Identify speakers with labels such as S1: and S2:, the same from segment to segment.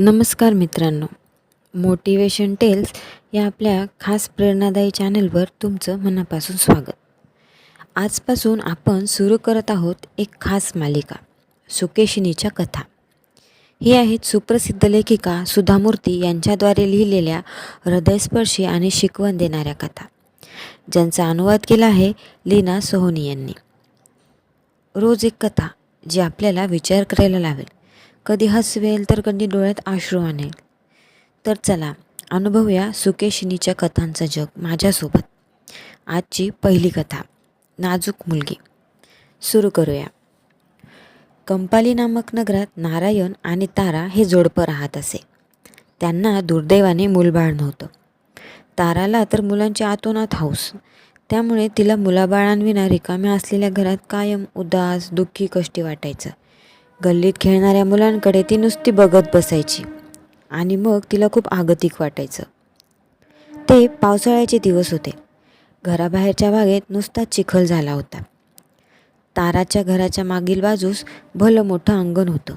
S1: नमस्कार मित्रांनो. Motivation tails या आपल्या खास प्रेरणादायी चॅनलवर तुमचं मनापासून स्वागत. आजपासून आपण सुरू करत आहोत एक खास मालिका सुकेशिनीच्या कथा. ही आहेत सुप्रसिद्ध लेखिका सुधामूर्ती यांच्याद्वारे लिहिलेल्या हृदयस्पर्शी आणि शिकवण देणाऱ्या कथा ज्यांचा अनुवाद केला आहे लीना सोहोनी यांनी. रोज एक कथा जी आपल्याला विचार करायला लावेल. कधी हसवेल तर कधी डोळ्यात आश्रू आणेल. तर चला अनुभवूया सुकेशिनीच्या कथांचं जग माझ्यासोबत. आजची पहिली कथा नाजूक मुलगी. सुरू करूया. कंपाली नामक नगरात नारायण आणि तारा हे जोडपं राहत असे. त्यांना दुर्दैवाने मूलबाळ नव्हतं. ताराला तर मुलांची आतोनात हौस त्यामुळे तिला मुलाबाळांविना रिकाम्या असलेल्या घरात कायम उदास दुःखी कष्टी वाटायचं. गल्लीत खेळणाऱ्या मुलांकडे ती नुसती बघत बसायची. आणि मग तिला खूप आगतिक वाटायचं. ते पावसाळ्याचे दिवस होते. घराबाहेरच्या बागेत नुसता चिखल झाला होता. ताराच्या घराच्या मागील बाजूस भलं मोठं अंगण होतं.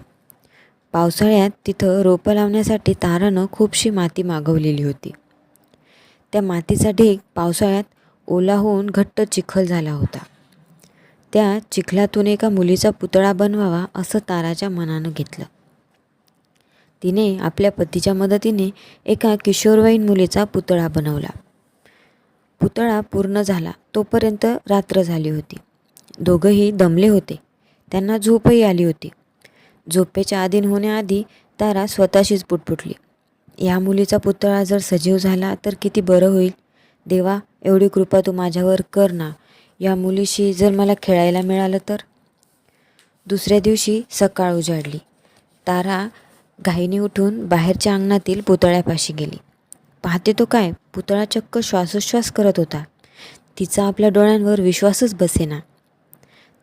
S1: पावसाळ्यात तिथं रोपं लावण्यासाठी तारानं खूपशी माती मागवलेली होती. त्या मातीचा ढीग पावसाळ्यात ओला होऊन घट्ट चिखल झाला होता. त्या चिखलातून एका मुलीचा पुतळा बनवावा असं ताराच्या मनानं घेतलं. तिने आपल्या पतीच्या मदतीने एका किशोरवयीन मुलीचा पुतळा बनवला. पुतळा पूर्ण झाला. तोपर्यंत रात्र झाली होती. दोघंही दमले होते. त्यांना झोपही आली होती. झोपेच्या अधीन होण्याआधी तारा स्वतःशीच पुटपुटली. या मुलीचा पुतळा जर सजीव झाला तर किती बरं होईल. देवा एवढी कृपा तू माझ्यावर कर ना. या मुलीशी जर मला खेळायला मिळालं तर? दुसऱ्या दिवशी सकाळ उजाडली. तारा घाईने उठून बाहेरच्या अंगणातील पुतळ्यापाशी गेली. पाहते तो काय? पुतळा चक्क श्वासोच्छ्वास करत होता. तिचा आपल्या डोळ्यांवर विश्वासच बसेना.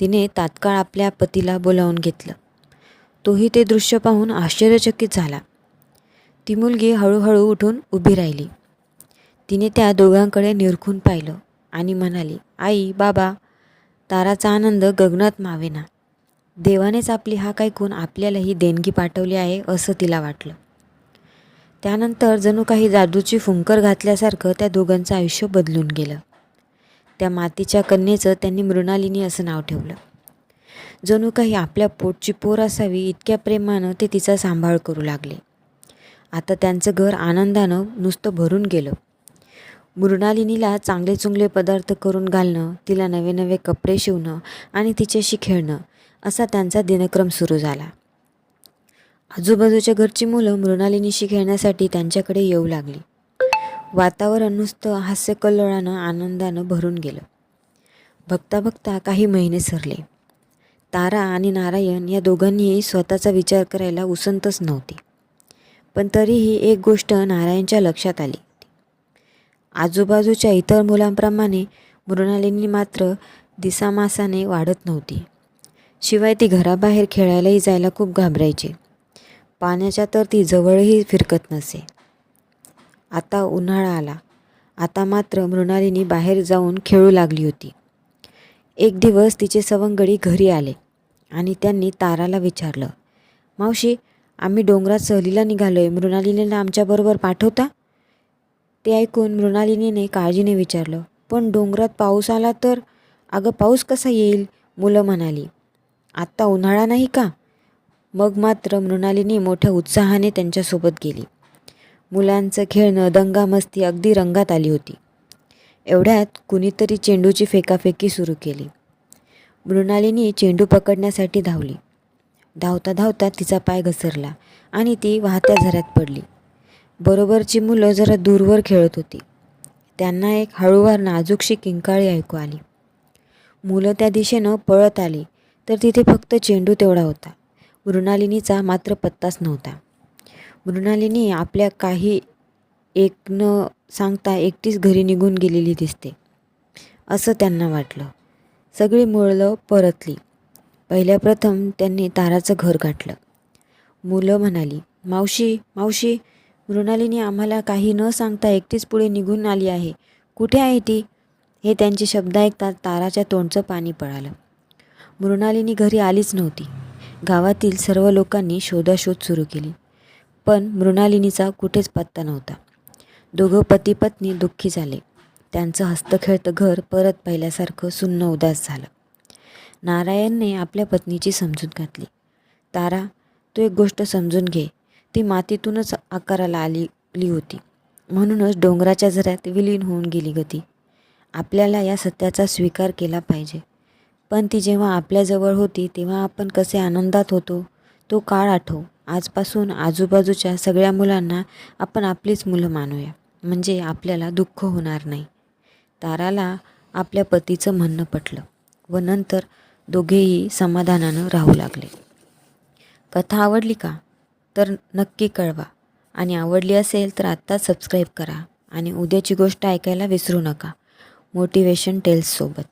S1: तिने तात्काळ आपल्या पतीला बोलावून घेतलं. तोही ते दृश्य पाहून आश्चर्यचकित झाला. ती मुलगी हळूहळू उठून उभी राहिली. तिने त्या दोघांकडे निरखून पाहिलं आणि म्हणाली आई बाबा ताराचा आनंद गगनात मावेना. देवानेच आपली हाक ऐकून आपल्याला ही देणगी पाठवली आहे असं तिला वाटलं. त्यानंतर जणू काही जादूची फुंकर घातल्यासारखं त्या दोघांचं आयुष्य बदलून गेलं. त्या मातीच्या कन्येचं त्यांनी मृणालिनी असं नाव ठेवलं. जणू काही आपल्या पोटची पोर असावी इतक्या प्रेमानं ते तिचा सांभाळ करू लागले. आता त्यांचं घर आनंदानं नुसतं भरून गेलं. मृणालिनीला चांगले चुंगले पदार्थ करून घालणं तिला नवे नवे कपडे शिवणं आणि तिच्याशी खेळणं असा त्यांचा दिनक्रम सुरू झाला. आजूबाजूच्या घरची मुलं मृणालिनीशी खेळण्यासाठी त्यांच्याकडे येऊ लागली. वातावरण नुसतं हास्यकल्लोळानं आनंदानं भरून गेलं. बघता बघता काही महिने सरले. तारा आणि नारायण या दोघांनीही स्वतःचा विचार करायला उसंतच नव्हती. पण तरीही एक गोष्ट नारायणच्या लक्षात आली. आजूबाजूच्या इतर मुलांप्रमाणे मृणालिनी मात्र दिसामासाने वाढत नव्हती. शिवाय ती घराबाहेर खेळायलाही जायला खूप घाबरायची. पाण्याच्या तर ती जवळही फिरकत नसे. आता उन्हाळा आला. आता मात्र मृणालिनी बाहेर जाऊन खेळू लागली होती. एक दिवस तिचे सवंगडी घरी आले आणि त्यांनी ताराला विचारलं मावशी आम्ही डोंगरात सहलीला निघालो आहे मृणालिनीला आमच्याबरोबर पाठवता? ते ऐकून मृणालिनीने काळजीने विचारलं पण डोंगरात पाऊस आला तर? अगं पाऊस कसा येईल? मुलं म्हणाली आत्ता उन्हाळा नाही का? मग मात्र मृणालिनी मोठ्या उत्साहाने त्यांच्यासोबत गेली. मुलांचं खेळणं दंगामस्ती अगदी रंगात आली होती. एवढ्यात कुणीतरी चेंडूची फेकाफेकी सुरू केली. मृणालिनी चेंडू पकडण्यासाठी धावली. धावता धावता तिचा पाय घसरला आणि ती वाहत्या झऱ्यात पडली. बरोबरची मुलं जरा दूरवर खेळत होती. त्यांना एक हळूवार नाजूकशी किंकाळी ऐकू आली. मुलं त्या दिशेनं पळत आली तर तिथे फक्त चेंडू तेवढा होता. मृणालिनीचा मात्र पत्ताच नव्हता. मृणालिनी आपल्या काही एक न सांगता एकटीच घरी निघून गेलेली दिसते असं त्यांना वाटलं. सगळी मुळलं परतली. पहिल्या प्रथम त्यांनी ताराचं घर गाठलं. मुलं म्हणाली मावशी मावशी मृणालिनी आम्हाला काही न सांगता एकटीच पुढे निघून आली आहे. कुठे आहे ती? हे त्यांचे शब्द ऐकतात ताराच्या तोंडचं पाणी पळालं. मृणालिनी घरी आलीच नव्हती. गावातील सर्व लोकांनी शोधाशोध सुरू केली. पण मृणालिनीचा कुठेच पत्ता नव्हता. दोघं पती पत्नी दुःखी झाले. त्यांचं हस्तखेळतं घर परत पहिल्यासारखं सुन्न उदास झालं. नारायणने आपल्या पत्नीची समजूत घातली. तारा तू एक गोष्ट समजून घे. ती मातीतूनच आकाराला आलेली होती. म्हणूनच डोंगराच्या झऱ्यात विलीन होऊन गेली गती आपल्याला या सत्याचा स्वीकार केला पाहिजे. पण ती जेव्हा आपल्याजवळ होती तेव्हा आपण कसे आनंदात होतो तो काळ आठव. आजपासून आजूबाजूच्या सगळ्या मुलांना आपण आपलीच मुलं मानूया. म्हणजे आपल्याला दुःख होणार नाही. ताराला आपल्या पतीचं म्हणणं पटलं व नंतर दोघेही समाधानानं राहू लागले. कथा आवडली का? तर नक्की कळवा. आणि आवडली असेल तर आत्ताच सबस्क्राईब करा. आणि उद्याची गोष्ट ऐकायला विसरू नका. मोटिवेशन टेल्ससोबत